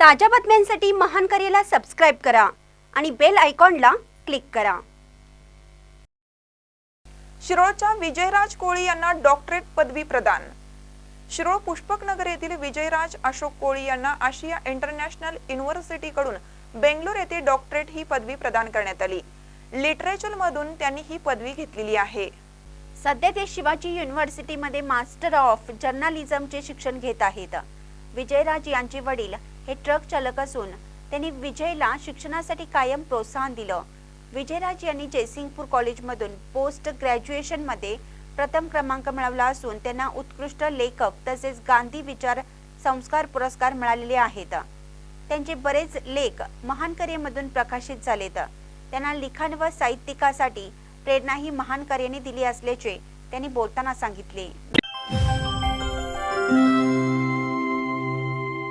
ताज्या बातम्यांसाठी महान करेला सबस्क्राईब करा आणि बेल आयकॉनला क्लिक करा. शिरोळच्या विजयराज कोळी यांना डॉक्टरेट पदवी प्रदान. शिरोळ पुष्पकनगर येथील विजयराज अशोक कोळी यांना आशिया इंटरनॅशनल युनिव्हर्सिटीकडून बेंगलोर येथे डॉक्टरेट ही पदवी प्रदान करण्यात आली. लिटरेचर मधून त्यांनी ही पदवी घेतलेली आहे. सध्या ते शिवाजी युनिव्हर्सिटीमध्ये मास्टर ऑफ जर्नलिझमचे शिक्षण घेत आहेत. विजयराज यांचे वडील हे ट्रक चालक असून त्यांनी विजयला शिक्षणासाठी कायम प्रोत्साहन दिलं. विजयराज यांनी जयसिंगपूर कॉलेजमधून पोस्ट ग्रॅज्युएशनमध्ये प्रथम क्रमांक मिळवला असून त्यांना उत्कृष्ट लेखक तसेच गांधी विचार संस्कार पुरस्कार मिळालेले आहेत. त्यांचे बरेच लेख महान करेमधून प्रकाशित झालेत. त्यांना लिखाण व साहित्यिकासाठी प्रेरणा ही महान कार्याने दिली असल्याचे त्यांनी बोलताना सांगितले.